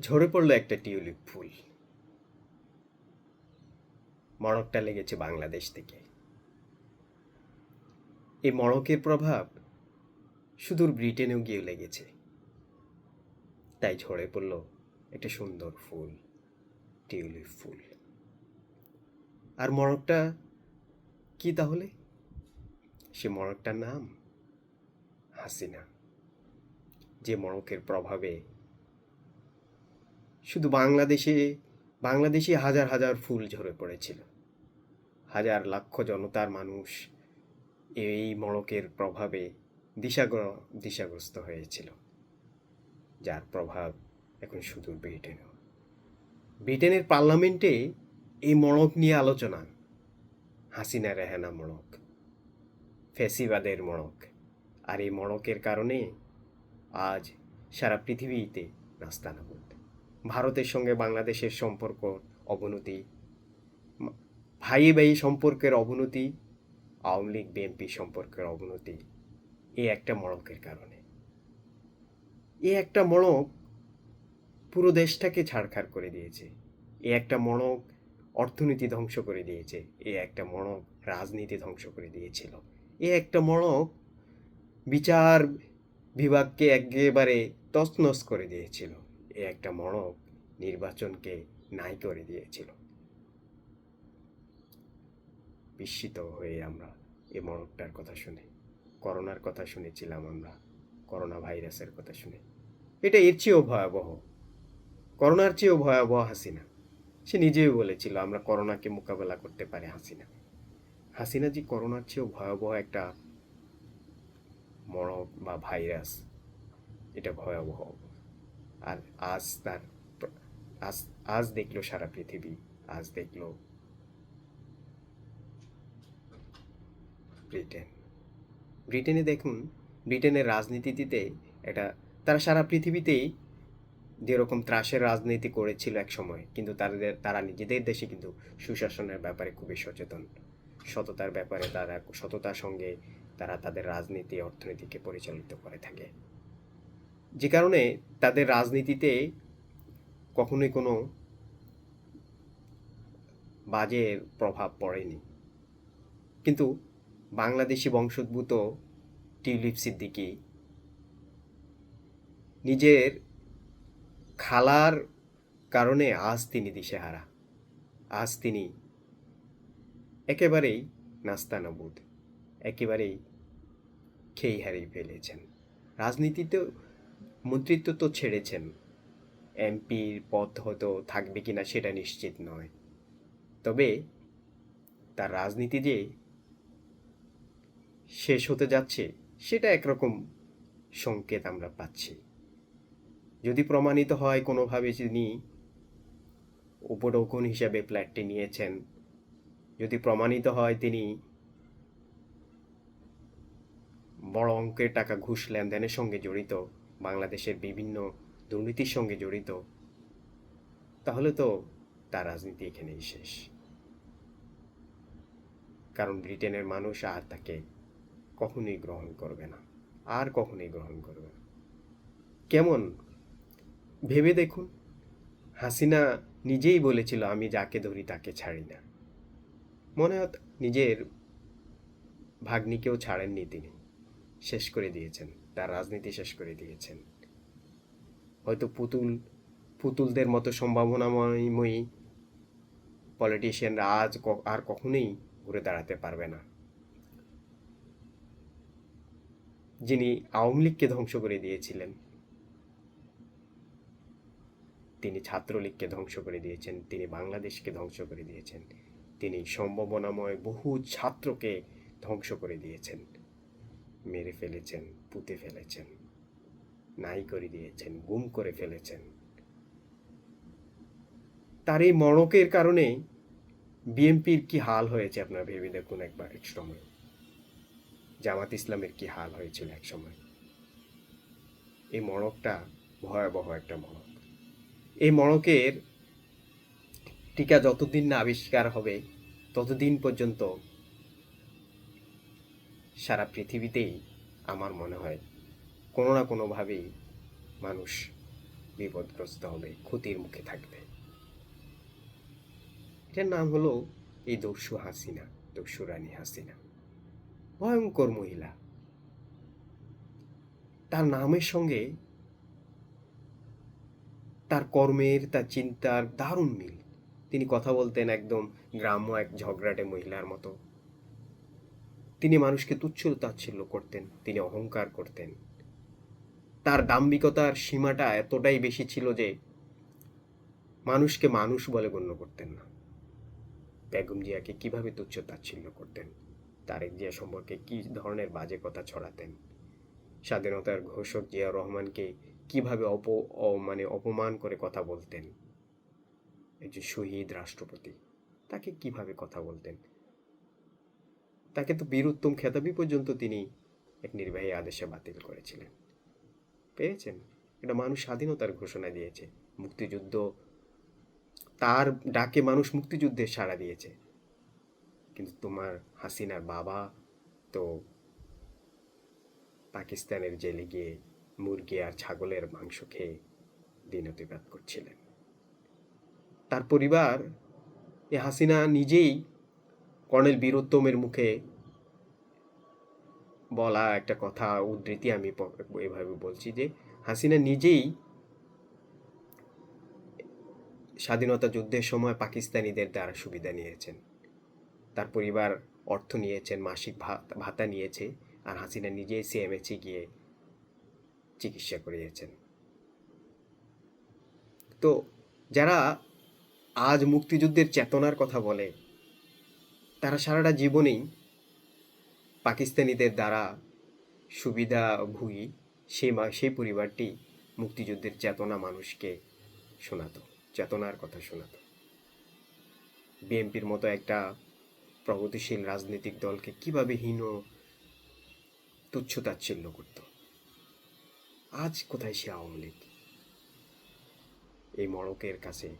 ঝরে পড়ল একটা টিউলিপ ফুল। মড়কটা লেগেছে বাংলাদেশ থেকে। এই মড়কের প্রভাব সুদূর ব্রিটেনেও গিয়ে লেগেছে। তাই ঝরে পড়ল একটা সুন্দর ফুল, টিউলিপ ফুল। আর মড়কটা কি তাহলে? সে মড়কটার নাম হাসিনা। যে মড়কের প্রভাবে শুধু বাংলাদেশে বাংলাদেশে হাজার হাজার ফুল ঝরে পড়েছিল। হাজার লক্ষ জনতার মানুষ এই মড়কের প্রভাবে দিশাগ্র, দিশাগ্রস্ত হয়েছিল। যার প্রভাব এখন সুদূর ব্রিটেনেও। ব্রিটেনের পার্লামেন্টে এই মড়ক নিয়ে আলোচনা, হাসিনা রেহানা মড়ক, ফেসিবাদের মড়ক, আর এই মড়কের কারণে আজ সারা পৃথিবীতে নাস্তানা নাস্তানাবুদ ভারতের সঙ্গে বাংলাদেশের সম্পর্ক অবনতি ভাই ভাই সম্পর্কের অবনতি, আওয়ামী লীগ, বিএনপি সম্পর্কের অবনতি এই একটা মড়কের কারণে। এই একটা মড়ক পুরো দেশটাকে ছাড়খাড় করে দিয়েছে। এ একটা মড়ক অর্থনীতি ধ্বংস করে দিয়েছে। এ একটা মড়ক রাজনীতি ধ্বংস করে দিয়েছিল। এ একটা মড়ক বিচার বিভাগকে একেবারে তছনছ করে দিয়েছিল। এ একটা মড়ক নির্বাচনকে নাই করে দিয়েছিল। বিস্মিত হয়ে আমরা এই মড়কটার কথা শুনে, করোনার কথা শুনেছিলাম আমরা, করোনা ভাইরাসের কথা শুনে। এটা এর চেয়েও ভয়াবহ। করোনার চেয়েও ভয়াবহ হাসিনা। সে নিজেই বলেছিল, আমরা করোনাকে মোকাবেলা করতে পারি হাসিনা। হাসিনা যে করোনার চেয়েও ভয়াবহ একটা মড়ক বা ভাইরাস, এটা ভয়াবহ। আর আজ তার আজ আজ দেখল সারা পৃথিবী, আজ দেখল ব্রিটেন। ব্রিটেনে দেখুন, ব্রিটেনের রাজনীতিতে এটা, তারা সারা পৃথিবীতেই যেরকম ত্রাসের রাজনীতি করেছিল এক সময়, কিন্তু তাদের, তারা নিজেদের দেশে কিন্তু সুশাসনের ব্যাপারে খুবই সচেতন। সততার ব্যাপারে তারা, সততার সঙ্গে তারা তাদের রাজনীতি, অর্থনীতিকে পরিচালিত করে থাকে। যে কারণে তাদের রাজনীতিতে কখনোই কোনো বাজে প্রভাব পড়েনি। কিন্তু বাংলাদেশি বংশোদ্ভূত টিউলিপ সিদ্দিকি নিজের খালার কারণে আজ তিনি দিশেহারা। আজ তিনি একেবারেই নাস্তানাবুদ একেবারেই খেই হারিয়ে ফেলেছেন। রাজনীতিতে মন্ত্রিত্ব তো ছেড়েছেন। এমপির পদ হয়তো থাকবে কিনা সেটা নিশ্চিত নয়। তবে তার রাজনীতি যে শেষ হতে যাচ্ছে, সেটা একরকম সংকেত আমরা পাচ্ছি। যদি প্রমাণিত হয় কোনোভাবে তিনি উপঢৌকন হিসাবে ফ্ল্যাটটি নিয়েছেন, যদি প্রমাণিত হয় তিনি বড় অঙ্কের টাকা ঘুষ লেনদেনের সঙ্গে জড়িত বাংলাদেশের বিভিন্ন দুর্নীতির সঙ্গে জড়িত, তাহলে তো তার রাজনীতি এখানেই শেষ। কারণ ব্রিটেনের মানুষ আর তাকে কখনোই গ্রহণ করবে না, আর কখনোই গ্রহণ করবে না। কেমন? ভেবে দেখুন, হাসিনা নিজেই বলেছিল, আমি যাকে ধরি তাকে ছাড়ি না। মনে হয় নিজের ভাগ্নিকেও ছাড়েননি তিনি, শেষ করে দিয়েছেন। তার রাজনীতি শেষ করে দিয়েছেন। হয়তো পুতুল, পুতুলদের মতো সম্ভাবনাময়ী পলিটিশিয়ানরা আজ আর কখনোই ঘুরে দাঁড়াতে পারবে না। যিনি আওয়ামী লীগকে ধ্বংস করে দিয়েছিলেন, তিনি ছাত্রলীগকে ধ্বংস করে দিয়েছেন, তিনি বাংলাদেশকে ধ্বংস করে দিয়েছেন, তিনি সম্ভাবনাময় বহু ছাত্রকে ধ্বংস করে দিয়েছেন। মেরে ফেলেছেন, পুঁতে ফেলেছেন, নাই করে দিয়েছেন, গুম করে ফেলেছেন। তার এই মড়কের কারণে বিএনপির কি হাল হয়েছে আপনারা ভেবে দেখুন একবার এক সময়। জামাত ইসলামের কি হাল হয়েছিল এক সময়। এই মড়কটা ভয়াবহ একটা মড়ক এই মড়কের টিকা যতদিন না আবিষ্কার হবে, ততদিন পর্যন্ত সারা পৃথিবীতেই আমার মনে হয় কোনো না কোনোভাবেই মানুষ বিপদগ্রস্ত হবে, ক্ষতির মুখে থাকবে। এটার নাম হলো এই দস্যু হাসিনা, দস্যু রানী হাসিনা। ভয়ঙ্কর মহিলা। তার নামের সঙ্গে তার কর্মের, তার চিন্তার দারুণ মিল। তিনি কথা বলতেন একদম গ্রাম্য এক ঝগড়াটে মহিলার মতো। তিনি মানুষকে তুচ্ছ তাচ্ছিল্য করতেন, তিনি অহংকার করতেন। তার দাম্ভিকতার সীমাটা এতটাই বেশি ছিল যে মানুষকে মানুষ বলে গণ্য করতেন না। বেগম জিয়াকে কীভাবে তুচ্ছ তাচ্ছিল্য করতেন? তারেক জিয়া সম্পর্কে কি ধরনের বাজে কথা ছড়াতেন? স্বাধীনতার ঘোষক জিয়া রহমানকে কীভাবে অপ মানে অপমান করে কথা বলতেন? একজন শহীদ রাষ্ট্রপতি, তাকে কীভাবে কথা বলতেন? তাকে তো বীরুত্তম খেতাবি পর্যন্ত তিনি এক নির্বাহী আদেশে বাতিল করেছিলেন। পেয়েছেন। এটা মানুষ স্বাধীনতার ঘোষণা দিয়েছে। মুক্তিযুদ্ধ তার ডাকে মানুষ মুক্তিযুদ্ধে সাড়া দিয়েছে। কিন্তু তোমার হাসিনার বাবা তো পাকিস্তানের জেলে গিয়ে মুরগি আর ছাগলের মাংস খেয়ে দিন অতিবাদ করছিলেন। তার পরিবার এ হাসিনা নিজেই কর্নেল বীরোত্তমের মুখে বলা একটা কথা, উদ্ধৃতি আমি এভাবে বলছি যে হাসিনা নিজেই স্বাধীনতা যুদ্ধের সময় পাকিস্তানিদের দ্বারা সুবিধা নিয়েছেন। তার পরিবার অর্থ নিয়েছেন, মাসিক ভাতা নিয়েছে আর হাসিনা নিজেই সিএমএচে গিয়ে চিকিৎসা করিয়েছেন। তো যারা আজ মুক্তিযুদ্ধের চেতনার কথা বলে তারা সারাটা জীবনেই পাকিস্তানিদের দ্বারা সুবিধা ভুগি সেই মা- সেই পরিবারটি মুক্তিযুদ্ধের চেতনা মানুষকে শোনাতো, চেতনার কথা শোনাতো। বিএনপির মতো একটা প্রগতিশীল রাজনৈতিক দলকে কীভাবে হীন তুচ্ছতাচ্ছিল্য করত? আজ কোথায় সে আওয়ামী লীগ? এই মড়কের কাছে,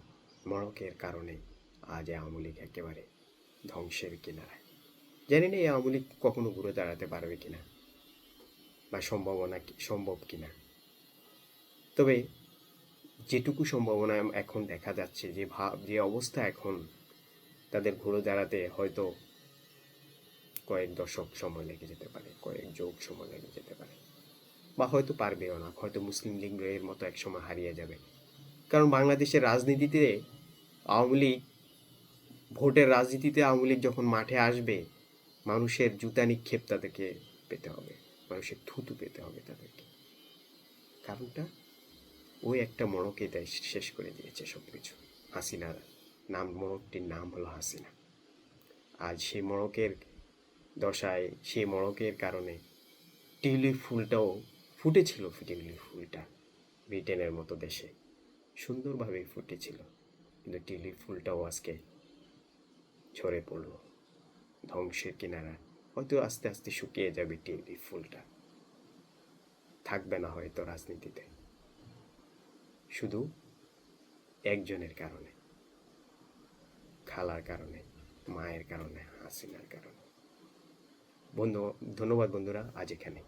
মড়কের কারণে আজ আওয়ামী লীগ একেবারে ধ্বংসের কিনারায় জানি না, এই আওয়ামী লীগ কখনো ঘুরে দাঁড়াতে পারবে কিনা? বা সম্ভাবনা সম্ভব কিনা? তবে যেটুকু সম্ভাবনা এখন দেখা যাচ্ছে, যে ভাব যে অবস্থা এখন তাদের ঘুরে দাঁড়াতে হয়তো কয়েক দশক সময় লেগে যেতে পারে, কয়েক যোগ সময় লেগে যেতে পারে। বা হয়তো পারবেও না, হয়তো মুসলিম লীগের মতো এক সময় হারিয়ে যাবে। কারণ বাংলাদেশের রাজনীতিতে আওয়ামী লীগ ভোটের রাজনীতিতে আওয়ামী লীগ যখন মাঠে আসবে, মানুষের জুতা নিক্ষেপ তাদেরকে পেতে হবে, মানুষের থুতু পেতে হবে তাদেরকে। কারণটা ওই একটা মড়কে দেয় শেষ করে দিয়েছে সব কিছু হাসিনার নাম, মড়কটির নাম হলো হাসিনা। আজ সেই মড়কের দশায়, সেই মড়কের কারণে টিউলিপ ফুলটাও ফুটেছিল, টিউলিপ ফুলটা ব্রিটেনের মতো দেশে। সুন্দরভাবে ফুটেছিল। কিন্তু টিউলিপ ফুলটাও আজকে ঝরে পড়ল। ধ্বংসের কিনারা হয়তো আস্তে আস্তে শুকিয়ে যাবে টিউলিপ ফুলটা। থাকবে না হয়তো রাজনীতিতে। শুধু একজনের কারণে। খালার কারণে, মায়ের কারণে, হাসিনার কারণে। বন্ধু, ধন্যবাদ বন্ধুরা, আজ এখানে